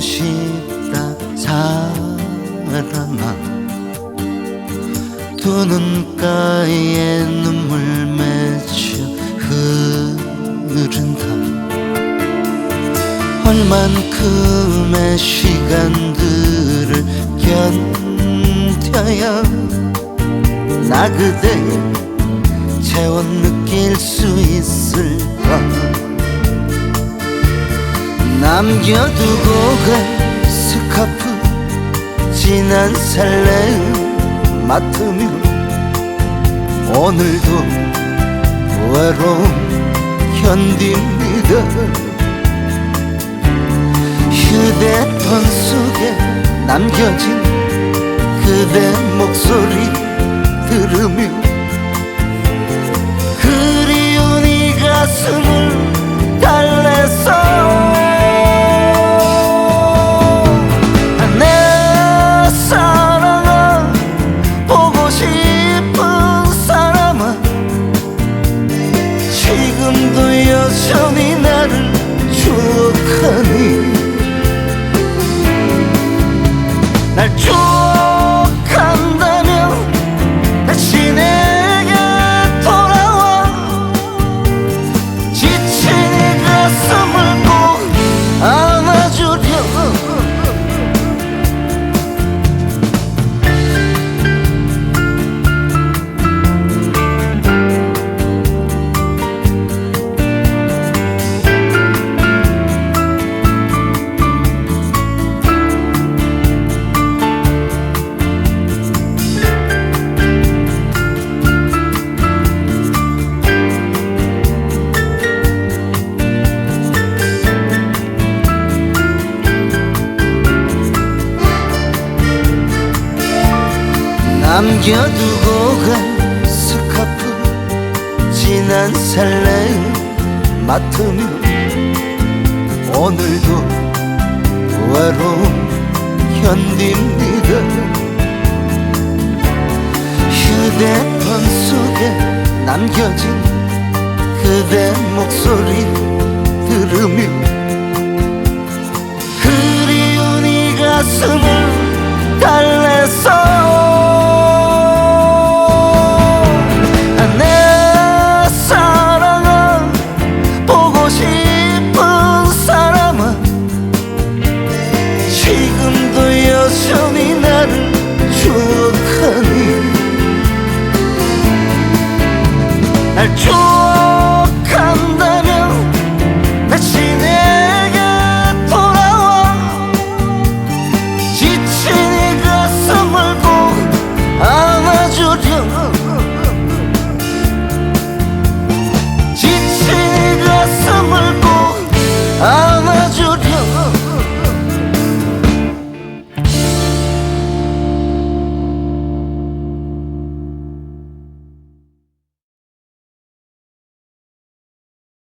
싶다 사람아. 두 눈가에 눈물 맺혀 흐른다 얼만큼의 시간들을 견뎌야 나 그대의 체온 느낄 수 있을까 남겨두고 간 스카프 진한 설레음 맡으며 오늘도 외로움 견딥니다. 휴대폰 속에 남겨진 그대 목소리 들으며 Dani. 남겨두고 간 스카프 진한 설레임 맡으며 오늘도 외로움 견딥니다. 휴대폰 속에 남겨진 그대 목소리 들으며 and joy.